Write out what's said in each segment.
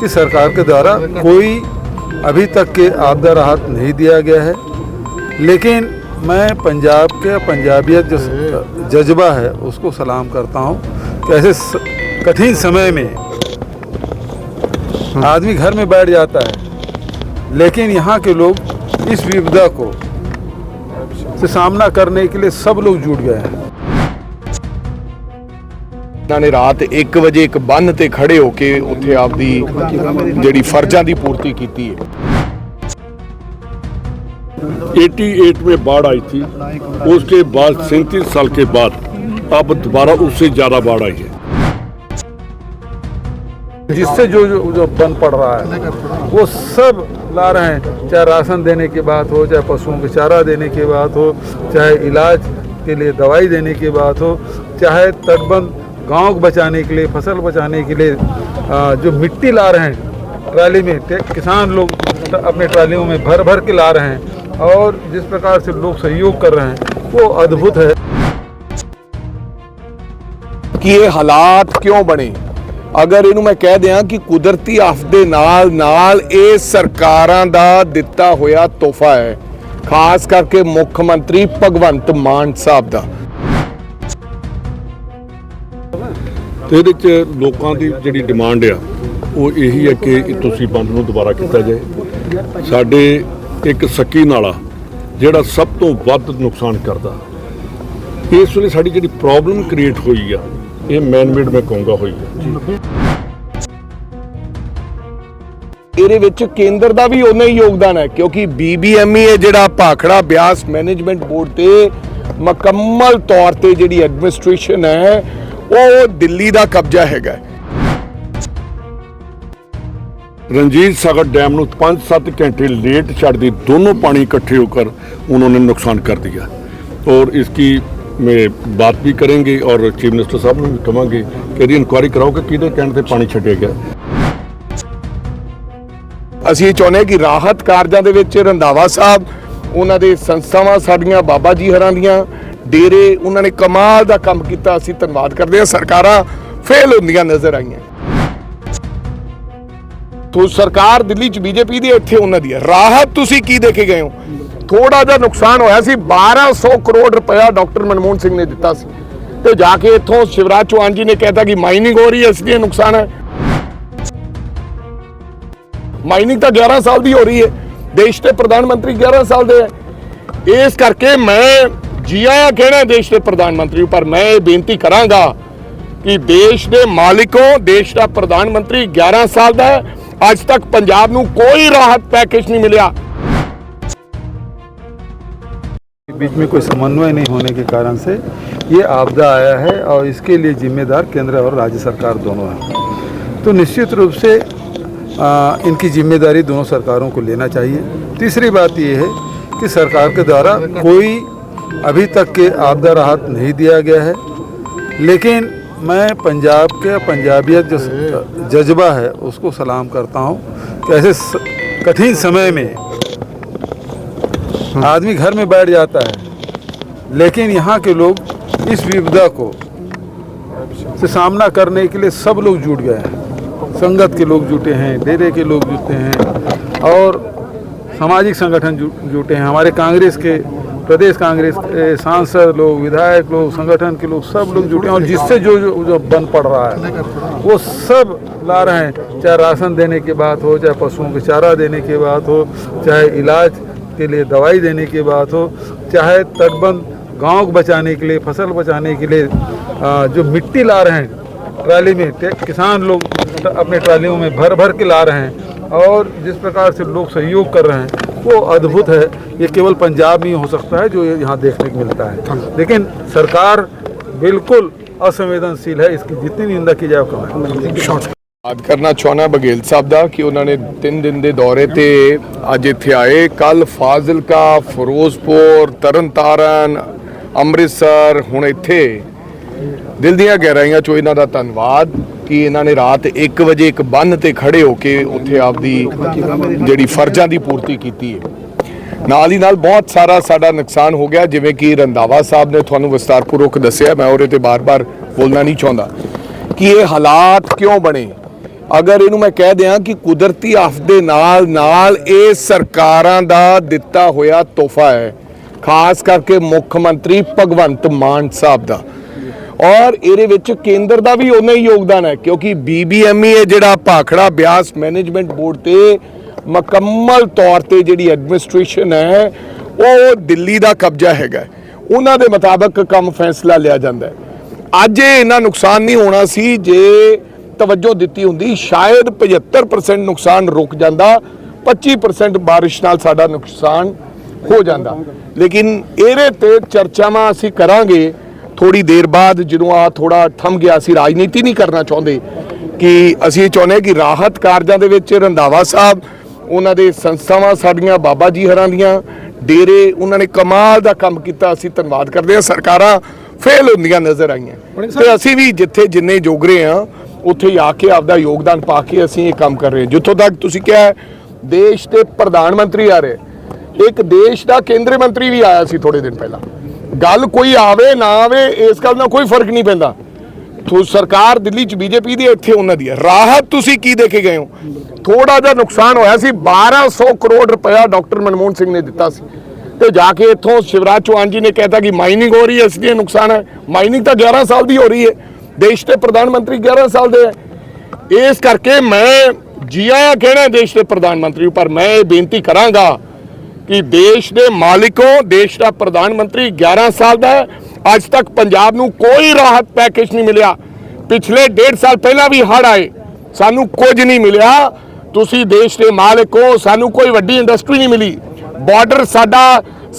कि सरकार के द्वारा कोई अभी तक के आपदा राहत नहीं दिया गया है लेकिन मैं पंजाब के पंजाबियत जो जज्बा है उसको सलाम करता हूँ कि ऐसे स- कठिन समय में आदमी घर में बैठ जाता है लेकिन यहाँ के लोग इस विपदा को से सामना करने के लिए सब लोग जुट गए हैं ਇਹਨਾਂ ਨੇ ਰਾਤ 1 ਵਜੇ ਇੱਕ ਬੰਨ ਤੇ ਖੜੇ ਹੋ ਕੇ ਉੱਥੇ ਆਪਦੀ ਜਿਹੜੀ ਫਰਜ਼ਾਂ ਦੀ ਪੂਰਤੀ ਕੀਤੀ ਹੈ 88 में बाढ़ आई थी उसके बाद सैंतीस साल के बाद अब दोबारा उससे ज्यादा बाढ़ आई है जिससे जो जो, जो बन पड़ रहा है वो सब ला रहे हैं चाहे राशन देने की बात हो चाहे पशुओं को चारा देने की बात हो चाहे इलाज के लिए दवाई देने की बात हो चाहे तटबंध गांव को बचाने के लिए फसल बचाने के लिए आ, जो मिट्टी ला रहे हैं ट्राली में टे- किसान लोग अपने ट्रालियों में भर भर के ला रहे हैं और जिस प्रकार से लोग सहयोग कर रहे हैं वो अद्भुत है ਕਿ ਇਹ ਹਾਲਾਤ ਕਿਉਂ ਬਣੇ ਅਗਰ ਇਹਨੂੰ ਮੈਂ ਕਹਿ ਦਿਆਂ ਕਿ ਕੁਦਰਤੀ ਆਫਤ ਦੇ ਨਾਲ ਨਾਲ ਇਹ ਸਰਕਾਰਾਂ ਦਾ ਦਿੱਤਾ ਹੋਇਆ ਤੋਹਫਾ ਹੈ ਖਾਸ ਕਰਕੇ ਮੁੱਖ ਮੰਤਰੀ ਭਗਵੰਤ ਮਾਨ ਸਾਹਿਬ ਦਾ ਤੇ ਇਹਦੇ ਚ ਲੋਕਾਂ ਦੀ ਜਿਹੜੀ ਡਿਮਾਂਡ ਆ, ਉਹ ਇਹੀ ਹੈ ਕਿ ਤੁਸੀਂ ਬੰਦ ਨੂੰ ਦੁਬਾਰਾ ਕੀਤਾ ਜਾਏ। ਸਾਡੇ ਇੱਕ ਸੱਕੀ ਨਾਲਾ, ਜਿਹੜਾ ਸਭ ਤੋਂ ਵੱਧ ਨੁਕਸਾਨ ਕਰਦਾ। ਇਸ ਵੇਲੇ ਸਾਡੀ ਜਿਹੜੀ ਪ੍ਰੋਬਲਮ ਕ੍ਰੀਏਟ ਹੋਈ ਆ, ਇਹ ਮੈਨਮੇਡ ਮੈਂ ਕਹੂੰਗਾ ਹੋਈ ਆ। ਇਹਦੇ ਵਿੱਚ ਕੇਂਦਰ ਦਾ ਵੀ ਉਨਾ ਹੀ ਯੋਗਦਾਨ ਹੈ, ਕਿਉਂਕਿ ਬੀਬੀਐਮਈ ਹੈ ਜਿਹੜਾ ਭਾਖੜਾ ਬਿਆਸ ਮੈਨੇਜਮੈਂਟ ਬੋਰਡ ਤੇ ਮੁਕੰਮਲ ਤੌਰ ਤੇ ਜਿਹੜੀ ਐਡਮਿਨਿਸਟ੍ਰੇਸ਼ਨ ਹੈ ਉਹ ਦਿੱਲੀ ਦਾ ਕਬਜ਼ਾ ਹੈਗਾ ਹੈ। रंजीत सागर डैम ਨੂੰ 5-7 घंटे लेट छड़ दी दोनों पानी इकट्ठे होकर उन्होंने नुकसान कर दिया और इसकी में बात भी करेंगे और चीफ मिनिस्टर साहब ਨੂੰ ਵੀ ਕਵਾਂਗੇ ਕਿ ਇਹਦੀ ਇਨਕੁਆਇਰੀ ਕਰਾਓ ਕਿ ਕਿਹਦੇ ਕਹਿਣ ਤੇ ਪਾਣੀ ਛੱਡਿਆ ਗਿਆ ਅਸੀਂ ਇਹ ਚਾਹੁੰਦੇ ਹਾਂ ਕਿ ਰਾਹਤ ਕਾਰਜਾਂ ਦੇ ਵਿੱਚ ਰੰਧਾਵਾ ਸਾਹਿਬ ਉਹਨਾਂ ਦੇ ਸੰਸਥਾਵਾਂ ਸਾਡੀਆਂ ਬਾਬਾ ਜੀ ਹਰਾਂ ਦੀਆਂ ਡੇਰੇ, ਉਹਨਾਂ ਨੇ ਕਮਾਲ ਦਾ ਕੰਮ ਕੀਤਾ, ਅਸੀਂ ਧੰਨਵਾਦ ਕਰਦੇ ਹਾਂ। ਸਰਕਾਰਾਂ ਫੇਲ ਹੁੰਦੀਆਂ ਨਜ਼ਰ ਆਈਆਂ। ਤੋ ਸਰਕਾਰ ਦਿੱਲੀ ਚ ਬੀਜੇਪੀ ਦੀ, ਇੱਥੇ ਉਹਨਾਂ ਦੀ ਹੈ। ਰਾਹਤ ਤੁਸੀਂ ਕੀ ਦੇ ਕੇ ਗਏ ਹੋ? ਥੋੜਾ ਜਿਹਾ ਨੁਕਸਾਨ ਹੋਇਆ ਸੀ। 1200 ਕਰੋੜ ਰੁਪਇਆ ਡਾਕਟਰ ਮਨਮੋਹਨ ਸਿੰਘ ਨੇ ਦਿੱਤਾ ਸੀ। ਤੇ ਜਾ ਕੇ ਇੱਥੋਂ ਸ਼ਿਵਰਾਜ ਚੌਹਾਨ ਜੀ ਨੇ ਕਹਿਤਾ ਕਿ ਮਾਈਨਿੰਗ ਹੋ ਰਹੀ ਹੈ, ਇਸ ਲਈ ਨੁਕਸਾਨ ਹੈ। ਮਾਈਨਿੰਗ ਤਾਂ 11 ਸਾਲ ਦੀ ਹੋ ਰਹੀ ਹੈ। ਦੇਸ਼ ਦੇ ਪ੍ਰਧਾਨ ਮੰਤਰੀ 11 ਸਾਲ ਦੇ ਹੈ। ਇਸ ਕਰਕੇ ਮੈਂ ਜੀਆ ਕਹਿਣਾ ਦੇਸ਼ ਦੇ ਪ੍ਰਧਾਨ ਮੰਤਰੀ ਨੂੰ, ਪਰ ਮੈਂ ਇਹ ਬੇਨਤੀ ਕਰਾਂਗਾ ਕਿ ਦੇਸ਼ ਦੇ ਮਾਲਿਕੋ ਦੇਸ਼ ਦਾ ਪ੍ਰਧਾਨ ਮੰਤਰੀ 11 ਸਾਲ ਦਾ ਹੈ ਅੱਜ ਤੱਕ ਪੰਜਾਬ ਨੂੰ ਕੋਈ ਰਾਹਤ ਪੈਕੇਜ ਨਹੀਂ ਮਿਲਿਆ बीच में कोई समन्वय नहीं होने के कारण से ये आपदा आया है और इसके लिए जिम्मेदार केंद्र और राज्य सरकार दोनों हैं तो निश्चित रूप से आ, इनकी जिम्मेदारी दोनों सरकारों को लेना चाहिए तीसरी बात ये है कि सरकार के द्वारा कोई अभी तक के आपदा राहत नहीं दिया गया है लेकिन मैं पंजाब के पंजाबियत जो जज्बा है उसको सलाम करता हूँ कि ऐसे स- कठिन समय में आदमी घर में बैठ जाता है लेकिन यहाँ के लोग इस विपदा को से सामना करने के लिए सब लोग जुट गए हैं संगत के लोग जुटे हैं डेरे के लोग जुटे हैं और सामाजिक संगठन जु- जुटे हैं हमारे कांग्रेस के प्रदेश कांग्रेस सांसद लोग विधायक लोग संगठन के लोग सब लोग जुटे हैं और जिससे जो जो, जो बन पड़ रहा है वो सब ला रहे हैं। चाहे राशन देने की बात हो चाहे पशुओं को चारा देने की बात हो चाहे इलाज के लिए दवाई देने की बात हो चाहे तटबंध गाँव को बचाने के लिए फ़सल बचाने के लिए जो मिट्टी ला रहे हैं ट्राली में किसान लोग अपने ट्रालियों में भर भर के ला रहे हैं और जिस प्रकार से लोग सहयोग कर रहे हैं वो अद्भुत है ये केवल पंजाब में ही हो सकता है जो ये यहाँ देखने को मिलता है लेकिन सरकार बिल्कुल असंवेदनशील है इसकी जितनी निंदा की जाए कम है ਯਾਦ ਕਰਨਾ ਚਾਹੁੰਦਾ ਬਘੇਲ ਸਾਹਿਬ ਦਾ ਕਿ ਉਹਨਾਂ ਨੇ 3 ਦਿਨ ਦੇ ਦੌਰੇ ਤੇ ਅੱਜ ਇੱਥੇ ਆਏ ਕੱਲ ਫਾਜ਼ਿਲਕਾ ਫਿਰੋਜ਼ਪੁਰ ਤਰਨਤਾਰਨ ਅੰਮ੍ਰਿਤਸਰ ਹੁਣ ਇੱਥੇ ਦਿਲ ਦੀਆਂ ਗਹਿਰਾਈਆਂ ਚੋਂ ਇਹਨਾਂ ਦਾ ਧੰਨਵਾਦ ਕਿ ਇਹਨਾਂ ਨੇ ਰਾਤ 1 ਵਜੇ ਇੱਕ ਬੰਨ ਤੇ ਖੜੇ ਹੋ ਕੇ ਉੱਥੇ ਆਪਦੀ ਜਿਹੜੀ ਫਰਜ਼ਾਂ ਦੀ ਪੂਰਤੀ ਕੀਤੀ ਹੈ। ਨਾਲ ਹੀ ਨਾਲ ਬਹੁਤ ਸਾਰਾ ਸਾਡਾ ਨੁਕਸਾਨ ਹੋ ਗਿਆ, ਜਿਵੇਂ ਕਿ ਰੰਧਾਵਾ ਸਾਹਿਬ ਨੇ ਤੁਹਾਨੂੰ ਵਿਸਤਾਰਪੂਰਵਕ ਦੱਸਿਆ, ਮੈਂ ਉਹਦੇ ਤੇ ਬਾਰ-ਬਾਰ ਬੋਲਣਾ ਨਹੀਂ ਚਾਹੁੰਦਾ। ਕਿ ਇਹ ਹਾਲਾਤ ਕਿਉਂ ਬਣੇ? ਅਗਰ ਇਹਨੂੰ ਮੈਂ ਕਹਿ ਦਿਆਂ ਕਿ ਕੁਦਰਤੀ ਆਫਤ ਦੇ ਨਾਲ ਨਾਲ ਇਹ ਸਰਕਾਰਾਂ ਦਾ ਦਿੱਤਾ ਹੋਇਆ ਤੋਹਫਾ ਹੈ, ਖਾਸ ਕਰਕੇ ਮੁੱਖ ਮੰਤਰੀ ਭਗਵੰਤ ਮਾਨ ਸਾਹਿਬ ਦਾ। ਔਰ ਇਹਦੇ ਵਿੱਚ ਕੇਂਦਰ ਦਾ ਵੀ ਉਨਾ ਹੀ ਯੋਗਦਾਨ ਹੈ, ਕਿਉਂਕਿ ਬੀਬੀਐਮਈ ਹੈ ਜਿਹੜਾ ਭਾਖੜਾ ਬਿਆਸ ਮੈਨੇਜਮੈਂਟ ਬੋਰਡ ਤੇ ਮੁਕੰਮਲ ਤੌਰ ਤੇ ਜਿਹੜੀ ਐਡਮਿਨਿਸਟ੍ਰੇਸ਼ਨ ਹੈ, ਉਹ ਦਿੱਲੀ ਦਾ ਕਬਜ਼ਾ ਹੈਗਾ ਉਹਨਾਂ ਦੇ ਮੁਤਾਬਕ ਕੰਮ ਫੈਸਲਾ ਲਿਆ ਜਾਂਦਾ ਹੈ। ਅੱਜ ਇਹ ਇੰਨਾ ਨੁਕਸਾਨ ਨਹੀਂ ਹੋਣਾ ਸੀ, ਜੇ ਤਵੱਜੋ ਦਿੱਤੀ ਹੁੰਦੀ, ਸ਼ਾਇਦ 75% ਨੁਕਸਾਨ ਰੁਕ ਜਾਂਦਾ 25% ਬਾਰਿਸ਼ ਨਾਲ ਸਾਡਾ ਨੁਕਸਾਨ ਹੋ ਜਾਂਦਾ। ਲੇਕਿਨ ਇਹਦੇ ਤੇ ਚਰਚਾਵਾਂ ਅਸੀਂ ਕਰਾਂਗੇ ਥੋੜੀ ਦੇਰ ਬਾਅਦ ਜਦੋਂ ਆ ਥੋੜਾ ਥੰਮ ਗਿਆ ਸੀ ਰਾਜਨੀਤੀ ਨਹੀਂ ਕਰਨਾ ਚਾਹੁੰਦੇ ਕਿ ਅਸੀਂ ਇਹ ਚਾਹੁੰਦੇ ਕਿ ਰਾਹਤ ਕਾਰਜਾਂ ਦੇ ਵਿੱਚ ਰੰਧਾਵਾ ਸਾਹਿਬ ਉਹਨਾਂ ਦੇ ਸੰਸਥਾਵਾਂ ਸਾਡੀਆਂ ਬਾਬਾ ਜੀ ਹਰਾਂ ਦੀਆਂ ਡੇਰੇ ਉਹਨਾਂ ਨੇ ਕਮਾਲ ਦਾ ਕੰਮ ਕੀਤਾ ਅਸੀਂ ਧੰਨਵਾਦ ਕਰਦੇ ਹਾਂ ਸਰਕਾਰਾਂ ਫੇਲ ਹੁੰਦੀਆਂ ਨਜ਼ਰ ਆਈਆਂ। ਤੇ ਅਸੀਂ ਵੀ ਜਿੱਥੇ ਜਿੰਨੇ ਜੋਗਰੇ ਆ ਉੱਥੇ ਆ ਕੇ ਆਪਦਾ ਯੋਗਦਾਨ ਪਾ ਕੇ ਅਸੀਂ ਇਹ ਕੰਮ ਕਰ ਰਹੇ ਹਾਂ। ਜਿੱਥੋਂ ਤੱਕ ਤੁਸੀਂ ਕਿਹਾ ਦੇਸ਼ ਦੇ ਪ੍ਰਧਾਨ ਮੰਤਰੀ ਆ ਰਹੇ। ਇੱਕ ਦੇਸ਼ ਦਾ ਕੇਂਦਰੀ ਮੰਤਰੀ ਵੀ ਆਇਆ ਸੀ ਥੋੜੇ ਦਿਨ ਪਹਿਲਾਂ। ਗੱਲ ਕੋਈ ਆਵੇ ਨਾ ਆਵੇ ਇਸ ਗੱਲ ਨਾਲ ਕੋਈ ਫ਼ਰਕ ਨਹੀਂ ਪੈਂਦਾ। ਤੋ ਸਰਕਾਰ ਦਿੱਲੀ ਚ ਬੀਜੇਪੀ ਦੀ ਹੈ, ਇੱਥੇ ਉਹਨਾਂ ਦੀ ਹੈ। ਰਾਹਤ ਤੁਸੀਂ ਕੀ ਦੇ ਕੇ ਗਏ ਹੋ? ਥੋੜਾ ਜਿਹਾ ਨੁਕਸਾਨ ਹੋਇਆ ਸੀ 1200 ਕਰੋੜ ਰੁਪਇਆ ਡਾਕਟਰ ਮਨਮੋਹਨ ਸਿੰਘ ਨੇ ਦਿੱਤਾ ਸੀ। ਤੇ ਜਾ ਕੇ ਇੱਥੋਂ ਸ਼ਿਵਰਾਜ ਚੌਹਾਨ ਜੀ ਨੇ ਕਹਿਤਾ ਕਿ ਮਾਈਨਿੰਗ ਹੋ ਰਹੀ ਹੈ ਇਸ ਲਈ ਨੁਕਸਾਨ ਹੈ। ਮਾਈਨਿੰਗ ਤਾਂ 11 ਸਾਲ ਦੀ ਹੋ ਰਹੀ ਹੈ। ਦੇਸ਼ ਦੇ ਪ੍ਰਧਾਨ ਮੰਤਰੀ 11 ਸਾਲ ਦੇ ਹੈ। ਇਸ ਕਰਕੇ ਮੈਂ ਜੀ ਕਹਿਣਾ ਦੇਸ਼ ਦੇ ਪ੍ਰਧਾਨ ਮੰਤਰੀ ਪਰ ਮੈਂ ਇਹ ਬੇਨਤੀ ਕਰਾਂਗਾ ਕਿ ਦੇਸ਼ ਦੇ ਮਾਲਿਕ ਹੋ ਦੇਸ਼ ਦਾ ਪ੍ਰਧਾਨ ਮੰਤਰੀ 11 ਸਾਲ ਦਾ ਅੱਜ ਤੱਕ ਪੰਜਾਬ ਨੂੰ ਕੋਈ ਰਾਹਤ ਪੈਕੇਜ ਨਹੀਂ ਮਿਲਿਆ। ਪਿਛਲੇ 1.5 ਸਾਲ ਪਹਿਲਾਂ ਵੀ ਹੜ੍ਹ ਆਏ। ਸਾਨੂੰ ਕੁਝ ਨਹੀਂ ਮਿਲਿਆ। ਤੁਸੀਂ ਦੇਸ਼ ਦੇ ਮਾਲਕ ਹੋ ਸਾਨੂੰ ਕੋਈ ਵੱਡੀ ਇੰਡਸਟਰੀ ਨਹੀਂ ਮਿਲੀ। ਬਾਰਡਰ ਸਾਡਾ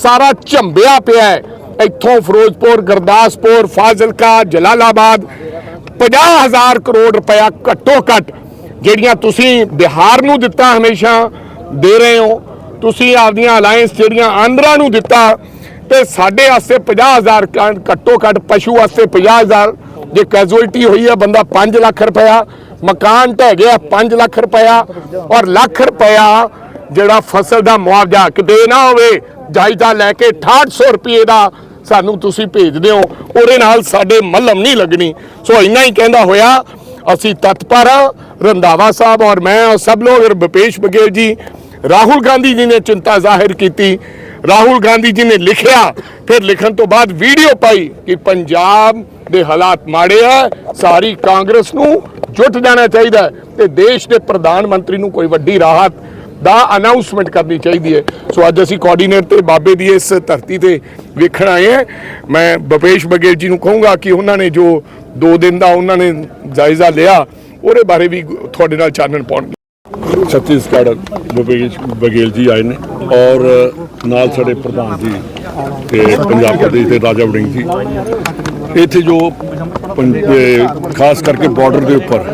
ਸਾਰਾ ਝੰਬਿਆ ਪਿਆ ਹੈ। ਇੱਥੋਂ ਫਿਰੋਜ਼ਪੁਰ, ਗੁਰਦਾਸਪੁਰ, ਫਾਜ਼ਿਲਕਾ, ਜਲਾਲਾਬਾਦ 50000 ਕਰੋੜ ਰੁਪਇਆ ਘੱਟੋ ਘੱਟ ਜਿਹੜੀਆਂ ਤੁਸੀਂ ਬਿਹਾਰ ਨੂੰ ਦਿੱਤਾ ਹਮੇਸ਼ਾ ਦੇ ਰਹੇ ਹੋ। ਤੁਸੀਂ ਆਪਦੀਆਂ ਅਲਾਈਅੰਸ ਜਿਹੜੀਆਂ ਆਂਧਰਾ ਨੂੰ ਦਿੱਤਾ ਤੇ ਸਾਡੇ ਵਾਸਤੇ 50000 ਕ- ਘੱਟੋ ਘੱਟ ਪਸ਼ੂ ਵਾਸਤੇ 50000 ਜੇ ਕੈਜੂਅਲਟੀ ਹੋਈ ਹੈ ਬੰਦਾ 5 ਲੱਖ ਰੁਪਇਆ, ਮਕਾਨ ਢਹਿ ਗਿਆ 5 ਲੱਖ ਰੁਪਇਆ ਔਰ ਲੱਖ ਰੁਪਇਆ ਜਿਹੜਾ ਫਸਲ ਦਾ ਮੁਆਵਜ਼ਾ ਕਿਤੇ ਨਾ ਹੋਵੇ, ਜਾਇਜ਼ਾ ਲੈ ਕੇ 6800 ਰੁਪਏ ਦਾ ਸਾਨੂੰ ਤੁਸੀਂ ਭੇਜਦੇ ਹੋ ਉਹਦੇ ਨਾਲ ਸਾਡੇ ਮੱਲਮ ਨਹੀਂ ਲੱਗਣੀ। ਸੋ ਇੰਨਾ ਹੀ ਕਹਿੰਦਾ ਹੋਇਆ, ਅਸੀਂ ਤਤਪਰ ਹਾਂ, ਰੰਧਾਵਾ ਸਾਹਿਬ ਔਰ ਮੈਂ ਔਰ ਸਭ ਲੋਗ ਔਰ ਭੁਪੇਸ਼ ਬਘੇਲ ਜੀ ਰਾਹੁਲ ਗਾਂਧੀ ਜੀ ਨੇ ਚਿੰਤਾ ਜ਼ਾਹਿਰ ਕੀਤੀ। ਰਾਹੁਲ ਗਾਂਧੀ ਜੀ ਨੇ ਲਿਖਿਆ, ਫਿਰ ਲਿਖਣ ਤੋਂ ਬਾਅਦ ਵੀਡੀਓ ਪਾਈ ਕਿ ਪੰਜਾਬ ਦੇ ਹਾਲਾਤ ਮਾੜੇ ਆ, ਸਾਰੀ ਕਾਂਗਰਸ ਨੂੰ ਜੁੱਟ ਜਾਣਾ ਚਾਹੀਦਾ ਹੈ ਤੇ ਦੇਸ਼ ਦੇ ਪ੍ਰਧਾਨ ਮੰਤਰੀ ਨੂੰ ਕੋਈ ਵੱਡੀ ਰਾਹਤ ਦਾ ਅਨਾਉਂਸਮੈਂਟ ਕਰਨੀ ਚਾਹੀਦੀ ਹੈ। ਸੋ ਅੱਜ ਅਸੀਂ ਕੋਆਰਡੀਨੇਟ ਤੇ ਬਾਬੇ ਦੀ ਇਸ ਧਰਤੀ ਤੇ ਵੇਖਣ ਆਏ ਹਾਂ। ਮੈਂ ਬਪੇਸ਼ ਬਘੇਲ ਜੀ ਨੂੰ ਕਹੂੰਗਾ ਕਿ ਉਹਨਾਂ ਨੇ ਜੋ 2 ਦਿਨ ਦਾ ਉਹਨਾਂ ਨੇ ਜਾਇਜ਼ਾ ਲਿਆ, ਉਹਦੇ ਬਾਰੇ ਵੀ ਤੁਹਾਡੇ ਨਾਲ ਚਾਨਣ ਪਾਉਣਗੇ। ਛੱਤੀਸਗੜ੍ਹ ਭੁਪੇਸ਼ ਬਘੇਲ ਜੀ ਆਏ ਨੇ ਔਰ ਨਾਲ ਸਾਡੇ ਪ੍ਰਧਾਨ ਜੀ ਤੇ ਪੰਜਾਬ ਪ੍ਰਦੇਸ਼ ਦੇ ਰਾਜਾ ਵੜਿੰਗ ਜੀ ਇੱਥੇ ਜੋ ਪੰ- ਇਹ ਖਾਸ ਕਰਕੇ ਬਾਰਡਰ ਦੇ ਉੱਪਰ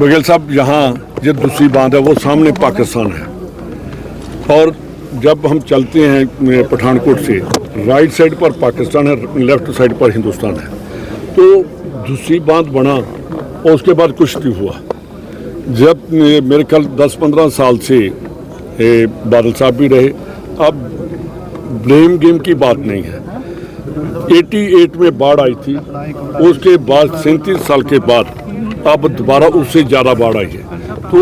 बघेल साहब यहाँ जो दूसरी बांध है वो सामने पाकिस्तान है और जब हम चलते हैं अ, पठानकोट से राइट साइड पर पाकिस्तान है लेफ्ट साइड पर हिंदुस्तान है तो दूसरी बांध बना और उसके बाद कुछ नहीं हुआ जब मेरे ख्याल 10-15 साल से बादल साहब भी रहे, अब ब्लेम गेम की बात नहीं है। 88 में बाढ़ आई थी, उसके बाद सैंतीस साल के बाद अब दोबारा उससे ज़्यादा बाढ़ आई है। तो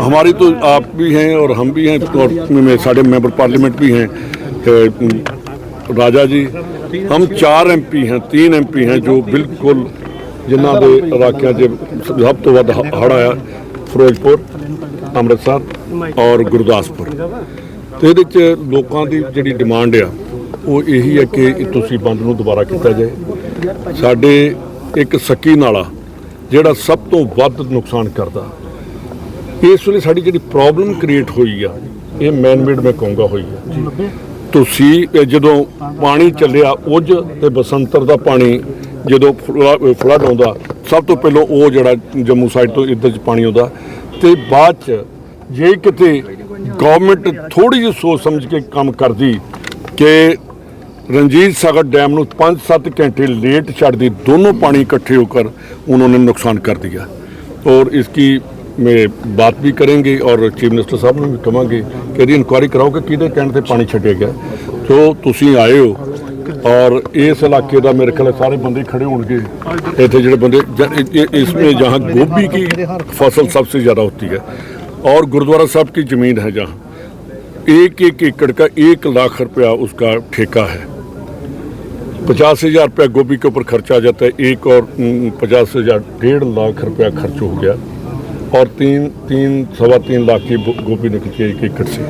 हमारी तो आप भी हैं और हम भी हैं और में सारे मेंबर पार्लियामेंट भी हैं राजा जी, हम चार एमपी हैं, तीन एमपी हैं जो बिल्कुल ਜਿਨ੍ਹਾਂ ਦੇ ਇਲਾਕਿਆਂ 'ਚ ਸਭ ਤੋਂ ਵੱਧ ਹ- ਹੜ੍ਹ ਆਇਆ, ਫਿਰੋਜ਼ਪੁਰ, ਅੰਮ੍ਰਿਤਸਰ ਔਰ ਗੁਰਦਾਸਪੁਰ। ਤੇ ਇਹਦੇ 'ਚ ਲੋਕਾਂ ਦੀ ਜਿਹੜੀ ਡਿਮਾਂਡ ਆ, ਉਹ ਇਹੀ ਹੈ ਕਿ ਤੁਸੀਂ ਬੰਦ ਨੂੰ ਦੁਬਾਰਾ ਕੀਤਾ ਜਾਏ। ਸਾਡੇ ਇੱਕ ਸੱਕੀ ਨਾਲਾ, ਜਿਹੜਾ ਸਭ ਤੋਂ ਵੱਧ ਨੁਕਸਾਨ ਕਰਦਾ। ਇਸ ਵੇਲੇ ਸਾਡੀ ਜਿਹੜੀ ਪ੍ਰੋਬਲਮ ਕ੍ਰੀਏਟ ਹੋਈ ਆ, ਇਹ ਮੈਨਮੇਡ ਮੈਂ ਕਹੂੰਗਾ ਹੋਈ ਆ। ਤੁਸੀਂ ਜਦੋਂ ਪਾਣੀ ਚੱਲਿਆ ਉਜ ਤੇ ਬਸੰਤਰ ਦਾ ਪਾਣੀ, ਜਦੋਂ ਫਲੱਡ ਆਉਂਦਾ, ਸਭ ਤੋਂ ਪਹਿਲਾਂ ਉਹ ਜਿਹੜਾ ਜੰਮੂ ਸਾਈਡ ਤੋਂ ਇੱਧਰ ਚ ਪਾਣੀ ਆਉਂਦਾ। ਤੇ ਬਾਅਦ ਚ ਜੇ ਕਿਤੇ ਗਵਰਨਮੈਂਟ ਥੋੜੀ ਜਿਹੀ ਸੋਚ ਸਮਝ ਕੇ ਕੰਮ ਕਰਦੀ ਕਿ ਰਣਜੀਤ ਸਾਗਰ ਡੈਮ ਨੂੰ 5-7 ਘੰਟੇ ਲੇਟ ਛੱਡਦੀ, ਦੋਨੋਂ ਪਾਣੀ ਇਕੱਠੇ ਹੋ ਕਰ, ਉਹਨਾਂ ਨੇ ਨੁਕਸਾਨ ਕਰ ਦਿਆ ਔਰ ਇਸ ਕੀ में बात भी करेंगे और चीफ मिनिस्टर ਸਾਹਿਬ ਨੂੰ ਵੀ ਕਵਾਂਗੇ ਕਿ ਇਹਦੀ ਇਨਕੁਆਇਰੀ ਕਰਾਓ ਕਿ ਕਿਹਦੇ ਕਹਿਣ ਤੇ ਪਾਣੀ ਛੱਡਿਆ ਗਿਆ ਸੋ ਤੁਸੀਂ ਆਏ ਹੋ ਔਰ ਇਸ ਇਲਾਕੇ ਦਾ ਮੇਰੇ ਖਿਆਲ ਸਾਰੇ ਬੰਦੇ ਖੜੇ ਹੋਣਗੇ ਇੱਥੇ ਜਿਹੜੇ ਬੰਦੇ ਜ- इ- इ- इसमें जहाँ गोभी की फसल सबसे ज़्यादा होती है और गुरुद्वारा साहब की ज़मीन है जहाँ एक एक एकड़ का एक लाख रुपया उसका ठेका है पचास हजार रुपया गोभी के ऊपर खर्चा आ जाता है एक और उम, पचास हजार डेढ़ लाख रुपया खर्च हो गया और तीन तीन सवा तीन लाख की गो- गोभी निकलती है एक एकड़ से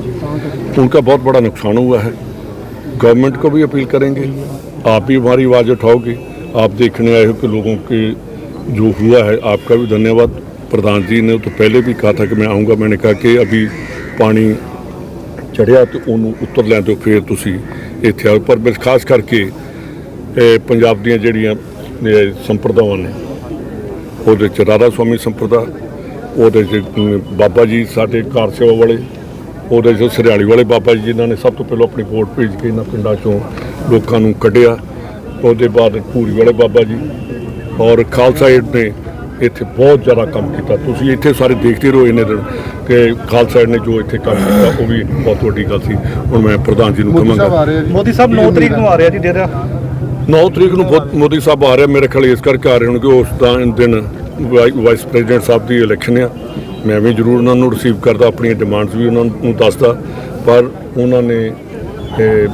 उनका बहुत बड़ा नुकसान हुआ है गवर्नमेंट को भी अपील करेंगे आप भी हमारी आवाज़ उठाओगे आप देखने आए हो कि लोगों के जो हुआ है आपका भी धन्यवाद प्रधान जी ने तो पहले भी कहा था कि मैं आऊँगा मैंने कहा कि अभी पानी ਚੜਿਆ ਤੇ ਉਹਨੂੰ ਉੱਤਰ ਲੈਣ ਤੋਂ ਫਿਰ ਤੁਸੀਂ ਇੱਥੇ ਆਓ ਪਰ ਬਸ ਖਾਸ ਕਰਕੇ ਇਹ ਪੰਜਾਬ ਦੀਆਂ ਜਿਹੜੀਆਂ ਇਹ ਸੰਪਰਦਾਵਾਂ ਨੇ ਉਹਦੇ ਚ ਰਾਧਾ ਸੁਆਮੀ ਸੰਪਰਦਾ ਉਹਦੇ ਚ ਬਾਬਾ ਜੀ ਸਾਡੇ ਕਾਰ ਸੇਵਾ ਵਾਲੇ ਉਹਦੇ ਚ ਸਰਿਆਲੀ ਵਾਲੇ ਬਾਬਾ ਜੀ ਜਿਨ੍ਹਾਂ ਨੇ ਸਭ ਤੋਂ ਪਹਿਲਾਂ ਆਪਣੀ ਵੋਟ ਭੇਜ ਕੇ ਇਹਨਾਂ ਪਿੰਡਾਂ ਚੋਂ ਲੋਕਾਂ ਨੂੰ ਕੱਢਿਆ। ਉਹਦੇ ਬਾਅਦ ਪੂਰੀ ਵਾਲੇ ਬਾਬਾ ਜੀ ਔਰ ਖਾਲਸਾ ਏਡ ਨੇ ਇੱਥੇ ਬਹੁਤ ਜ਼ਿਆਦਾ ਕੰਮ ਕੀਤਾ। ਤੁਸੀਂ ਇੱਥੇ ਸਾਰੇ ਦੇਖਦੇ ਰਹੋ ਇਹਨੇ ਦਿਨ ਕਿ ਖਾਲਸਾ ਏਡ ਨੇ ਜੋ ਇੱਥੇ ਕੰਮ ਕੀਤਾ ਉਹ ਵੀ ਬਹੁਤ ਵੱਡੀ ਗੱਲ ਸੀ। ਹੁਣ ਮੈਂ ਪ੍ਰਧਾਨ ਜੀ ਨੂੰ ਕਹਾਂਗਾ। ਮੋਦੀ ਸਾਹਿਬ 9 ਤਰੀਕ ਨੂੰ ਆ ਰਿਹਾ ਜੀ ਡੇਰਾ। 9 ਤਰੀਕ ਨੂੰ ਮੋਦੀ ਸਾਹਿਬ ਆ ਰਹੇ ਮੇਰੇ ਖਿਆਲ ਇਸ ਕਰਕੇ ਆ ਰਹੇ ਹੋਣਗੇ ਉਸ ਦਾ ਦਿਨ ਵਾਈਸ ਪ੍ਰੈਜ਼ੀਡੈਂਟ ਸਾਹਿਬ ਦੀ ਇਲੈਕਸ਼ਨ ਆ। ਮੈਂ ਵੀ ਜ਼ਰੂਰ ਉਹਨਾਂ ਨੂੰ ਰਿਸੀਵ ਕਰਦਾ ਆਪਣੀਆਂ ਡਿਮਾਂਡਸ ਵੀ ਉਹਨਾਂ ਨੂੰ ਦੱਸਦਾ। ਪਰ ਉਹਨਾਂ ਨੇ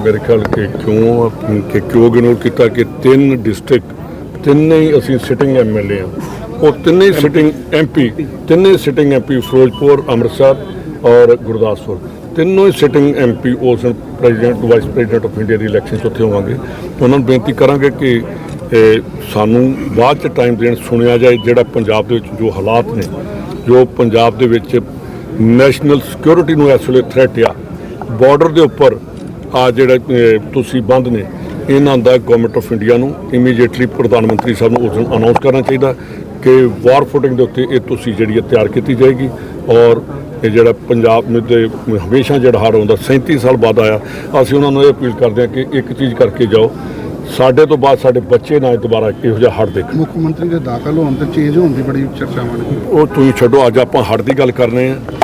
ਮੇਰੇ ਖਿਆਲ ਕਿ ਕਿਉਂ ਕਿ ਕਿਉਂ ਇਗਨੋਰ ਕੀਤਾ ਕਿ ਤਿੰਨ ਡਿਸਟ੍ਰਿਕਟ ਤਿੰਨੇ ਹੀ ਅਸੀਂ ਸਿਟਿੰਗ ਐਮਐਲਏ ਆ। ਉਹ ਤਿੰਨੇ ਸਿਟਿੰਗ ਐਮਪੀ ਤਿੰਨੇ ਸਿਟਿੰਗ ਐਮਪੀ ਫਿਰੋਜ਼ਪੁਰ ਅੰਮ੍ਰਿਤਸਰ ਔਰ ਗੁਰਦਾਸਪੁਰ। ਤਿੰਨੋਂ ਹੀ ਸਿਟਿੰਗ ਐਮਪੀ ਉਸ president vice president of India the election 'ਚ ਉੱਥੇ ਹੋਵਾਂਗੇ। ਉਹਨਾਂ ਨੂੰ ਬੇਨਤੀ ਕਰਾਂਗੇ ਕਿ ਇਹ ਸਾਨੂੰ ਬਾਅਦ 'ਚ ਟਾਈਮ ਦੇਣ ਸੁਣਿਆ ਜਾਏ ਜਿਹੜਾ ਪੰਜਾਬ ਦੇ ਵਿੱਚ ਜੋ ਹਾਲਾਤ ਨੇ ਜੋ ਪੰਜਾਬ ਦੇ ਵਿੱਚ ਨੈਸ਼ਨਲ ਸਿਕਿਉਰਿਟੀ ਨੂੰ ਇਸ ਵੇਲੇ ਥ੍ਰੈਟ ਆ। ਬਾਰਡਰ ਦੇ ਉੱਪਰ ਆ ਜਿਹੜਾ ਅਹ, ਤੁਸੀਂ ਬੰਦ ਨੇ ਇਹਨਾਂ ਦਾ ਗਵਰਨਮੈਂਟ ਆਫ ਇੰਡੀਆ ਨੂੰ ਇਮੀਡੀਏਟਲੀ ਪ੍ਰਧਾਨ ਮੰਤਰੀ ਸਾਹਿਬ ਨੂੰ ਉਸ ਦਿਨ ਅਨਾਉਂਸ ਕਰਨਾ ਚਾਹੀਦਾ ਕਿ ਵਾਰ ਫੁਟਿੰਗ ਦੇ ਉੱਤੇ ਇਹ ਤੁਸੀਂ ਜਿਹੜੀ ਹੈ ਤਿਆਰ ਕੀਤੀ ਜਾਏਗੀ ਔਰ ਇਹ ਜਿਹੜਾ ਪੰਜਾਬ ਨੂੰ ਤੇ ਹਮੇਸ਼ਾ ਜਿਹੜਾ ਹੜ੍ਹ ਆਉਂਦਾ 37 ਸਾਲ ਬਾਅਦ ਆਇਆ। ਅਸੀਂ ਉਹਨਾਂ ਨੂੰ ਇਹ ਅਪੀਲ ਕਰਦੇ ਹਾਂ ਕਿ ਇੱਕ ਚੀਜ਼ ਕਰਕੇ ਜਾਓ ਸਾਡੇ ਤੋਂ ਬਾਅਦ ਸਾਡੇ ਬੱਚੇ ਨਾ ਦੁਬਾਰਾ ਇਹੋ ਜਿਹਾ ਹੜ੍ਹ ਦੇਖਣ। ਮੁੱਖ ਮੰਤਰੀ ਦੇ ਦਾਖਲ ਹੋਣ ਤੇ ਚੇਂਜ ਹੋਣ ਦੀ ਬੜੀ ਚਰਚਾਵਾਂ ਨੇ ਉਹ ਤੁਸੀਂ ਛੱਡੋ ਅੱਜ ਆਪਾਂ ਹੜ੍ਹ ਦੀ ਗੱਲ ਕਰਨੇ ਆ।